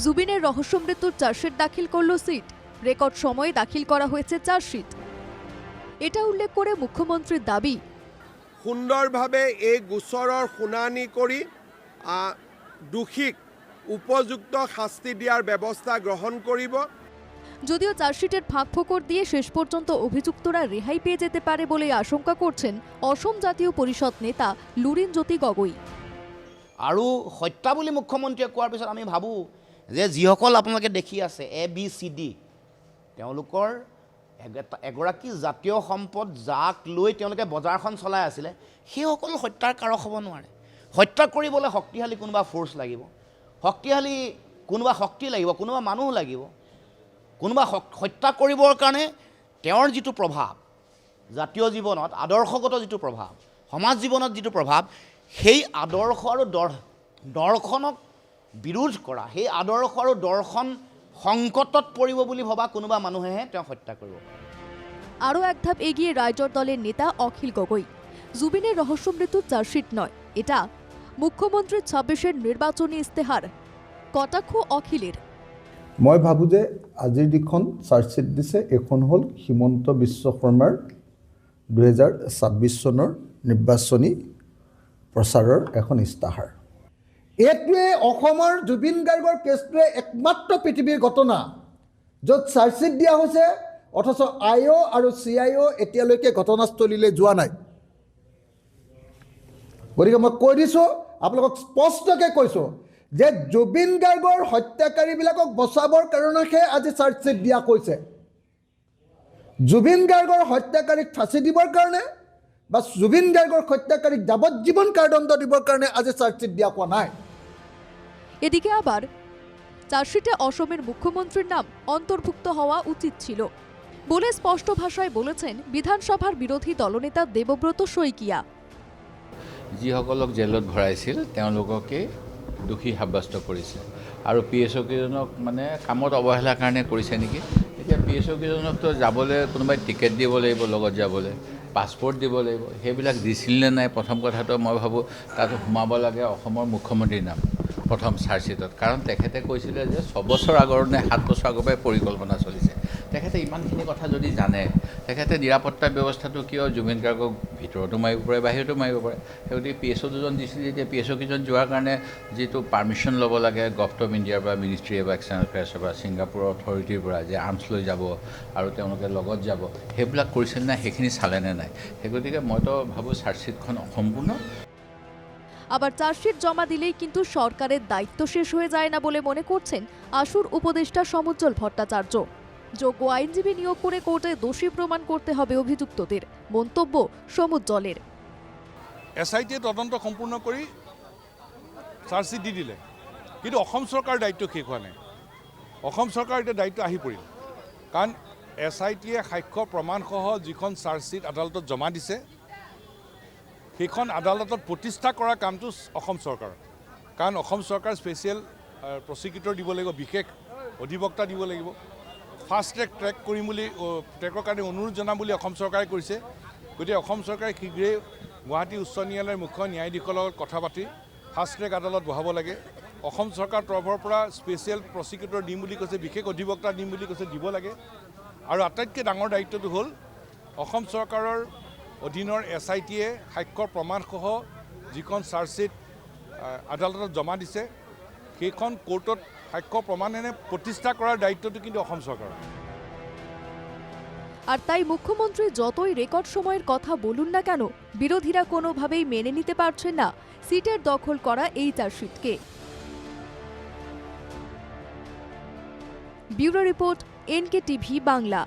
জুবিনের রহস্য মৃত্যুর চার্জশিট দাখিল করল সিট। রেকর্ড সময়ে দাখিল করা হয়েছে চার্জশিট। এটা উল্লেখ করে মুখ্যমন্ত্রীর দাবি সুন্দৰভাৱে এই গোচৰৰ শুনানি কৰি দোষীক উপযুক্ত শাস্তি দিয়াৰ ব্যৱস্থা গ্রহণ কৰিব। যদিও চার্জশিটের ফাঁক ফোকর দিয়ে শেষ পর্যন্ত অভিযুক্তরা রেহাই পেয়ে যেতে পারে বলে আশঙ্কা করছেন অসম জাতীয় পরিষদ নেতা লুরিন জ্যোতি গগৈ। আৰু হত্যা বুলি মুখ্যমন্ত্ৰীয়ে কোৱাৰ পিছত আমি ভাবোঁ যে যিসকল আপোনালোকে দেখি আছে এ বি চি ডি তেওঁলোকৰ এগৰাকী জাতীয় সম্পদ যাক লৈ তেওঁলোকে বজাৰখন চলাই আছিলে, সেইসকল হত্যাৰ কাৰক হ'ব নোৱাৰে। হত্যা কৰিবলৈ শক্তিশালী কোনোবা ফ'ৰ্চ লাগিব, শক্তিশালী কোনোবা শক্তি লাগিব, কোনোবা মানুহ লাগিব, কোনোবা হত্যা কৰিবৰ কাৰণে তেওঁৰ যিটো প্ৰভাৱ, জাতীয় জীৱনত আদৰ্শগত যিটো প্ৰভাৱ, সমাজ জীৱনত যিটো প্ৰভাৱ, সেই আদৰ্শ আৰু দৰ, দৰ্শনক বিৰোধ কৰা। সেই আদৰ্শ আৰু দৰ্শন সংকটত পৰিব বুলি ভবা কোনোবা মানুহেহে তেওঁক হত্যা কৰিব আরও এক ধাপ এগিয়ে রাইজর দলের নেতা অখিল গগৈ। জুবিনের রহস্য মৃত্যুর চার্জশিট নয়। এটা মুখ্যমন্ত্রীর ছাব্বিশের নির্বাচনী ইস্তেহার কটাক্ষ অখিলের মই ভাবোঁ যে আজিৰ যিখন চাৰ্জশ্বিট দিছে এইখন হ'ল হিমন্ত বিশ্ব শৰ্মাৰ দুহেজাৰ ছাব্বিছ চনৰ নিৰ্বাচনী প্ৰচাৰৰ এখন ইস্তাহাৰ এইটোৱে অসমৰ জুবিন গাৰ্গৰ কেছটোৱে একমাত্ৰ পৃথিৱীৰ ঘটনা য'ত চাৰ্জশ্বিট দিয়া হৈছে অথচ আই অ' আৰু চি আই অ' এতিয়ালৈকে ঘটনাস্থলীলৈ যোৱা নাই। গতিকে মই কৈ দিছোঁ আপোনালোকক স্পষ্টকৈ কৈছোঁ যে জুবিন গাৰ্গৰ হত্যাকাৰীবিলাকক বচাবৰ কাৰণেহে আজি চাৰ্জশ্বিট দিয়া কৈছে। জুবিন গাৰ্গৰ হত্যাকাৰীক ফাঁচি দিবৰ কাৰণে বা জুবিন গাৰ্গৰ হত্যাকাৰীক যাৱজ্জীৱন কাৰাদণ্ড দিবৰ কাৰণে আজি চাৰ্জশ্বিট দিয়া কোৱা নাই। এদিকে আবার চার্জশিটে অসমের মুখ্যমন্ত্রীর নাম অন্তর্ভুক্ত হওয়া উচিত ছিল বলে স্পষ্ট ভাষায় বলেছেন বিধানসভার বিরোধী দলনেতা দেবব্রত শইকিয়া। যিসকলক জেলত ভৰাইছিল, তেওঁলোককে দোষী সাব্যস্ত কৰিছে। আৰু পি এছ অ' কেইজনক মানে কামত অৱহেলাৰ কাৰণে কৰিছে নেকি? এতিয়া পি এছ অ' কেইজনকতো যাবলৈ, কোনোবাই টিকেট দিব লাগিব, লগত যাবলৈ, পাছপৰ্ট দিব লাগিব, সেইবিলাক দিছিল নে নাই? প্ৰথম কথাটো মই ভাবোঁ, তাত সোমাব লাগে অসমৰ মুখ্যমন্ত্ৰীৰ নাম। প্ৰথম চাৰ্জশ্বিটত। কাৰণ তেখেতে কৈছিলে যে ছবছৰ আগৰ নে সাত বছৰ আগৰ পৰাই পৰিকল্পনা চলিছে। তেখেতে ইমানখিনি কথা যদি জানে, তেখেতে নিৰাপত্তা ব্যৱস্থাটো কিয় জুবিন গাৰ্গক ভিতৰতো মাৰিব পাৰে, বাহিৰতো মাৰিব পাৰে? সেই পি এছ অ' দুজন দিছিল যেতিয়া পি এছ অ' কেইজন যোৱাৰ কাৰণে যিটো পাৰ্মিশ্যন ল'ব লাগে গভট অফ ইণ্ডিয়াৰ পৰা মিনিষ্ট্ৰী অফ এক্সটাৰ্নেল এফেয়াৰ্ছৰ পৰা ছিংগাপুৰৰ অথৰিটিৰ পৰা যে আৰ্মছ লৈ যাব আৰু তেওঁলোকে লগত যাব, সেইবিলাক কৰিছিল নাই, সেইখিনি চালেনে নাই? সেই গতিকে মইতো ভাবোঁ চাৰ্জশ্বিটখন অসম্পূৰ্ণ আবার চার্জশিট জমা দিলেই কিন্তু সরকারের দায়িত্ব শেষ হয়ে যায় না বলে মনে করছেন আসুর উপদেষ্টা সমুজ্জ্বল ভট্টাচার্য। যোগ্য আইনজীবী নিয়োগ করে কোর্টে দোষী প্রমাণ করতে হবে অভিযুক্তদের। মন্তব্য সমুজ্জ্বলের। এছ আই টিয়ে তদন্ত সম্পূৰ্ণ কৰি চাৰ্জশ্বিট দি দিলে। কিন্তু অসম চৰকাৰৰ দায়িত্ব শেষ হোৱা নাই। অসম এতিয়া দায়িত্ব আহি পৰিল। কাৰণ এছ আই টিয়ে সাক্ষ্য প্ৰমাণসহ যিখন চাৰ্জশ্বিট আদালতত জমা দিছে সেইখন আদালতত প্ৰতিষ্ঠা কৰা কামটো অসম চৰকাৰৰ। কাৰণ অসম চৰকাৰ স্পেচিয়েল প্ৰচিকিউটৰ দিব লাগিব বিশেষ অধিবক্তা দিব লাগিব। ফাষ্ট ট্ৰেক ট্ৰেক কৰিম বুলি ট্ৰেকৰ কাৰণে অনুৰোধ জনাম বুলি অসম চৰকাৰে কৰিছে গতিকে অসম চৰকাৰে শীঘ্ৰেই গুৱাহাটী উচ্চ ন্যায়ালয়ৰ মুখ্য ন্যায়াধীশৰ লগত কথা পাতি ফাষ্ট ট্ৰেক আদালত বহাব লাগে। অসম চৰকাৰৰ তৰফৰ পৰা স্পেচিয়েল প্ৰচিকিউটৰ দিম বুলি কৈছে বিশেষ অধিবক্তা দিম বুলি কৈছে দিব লাগে। আৰু আটাইতকৈ ডাঙৰ দায়িত্বটো হ'ল অসম চৰকাৰৰ অধীনৰ এছ আই টিয়ে সাক্ষ্য প্ৰমাণসহ যিখন চাৰ্জশ্বিট আদালতত জমা দিছে, সেইখন কোৰ্টত সাক্ষ্য প্ৰমাণেৰে প্ৰতিষ্ঠা কৰাৰ দায়িত্বটো কিন্তু অসম চৰকাৰৰ। আর তাই মুখ্যমন্ত্রী যতই রেকর্ড সময়ের কথা বলুন না কেন, বিরোধীরা কোনোভাবেই মেনে নিতে পারছেন না সিটের দখল করা এই চার্জশিটকে। Bureau report NK TV Bangla.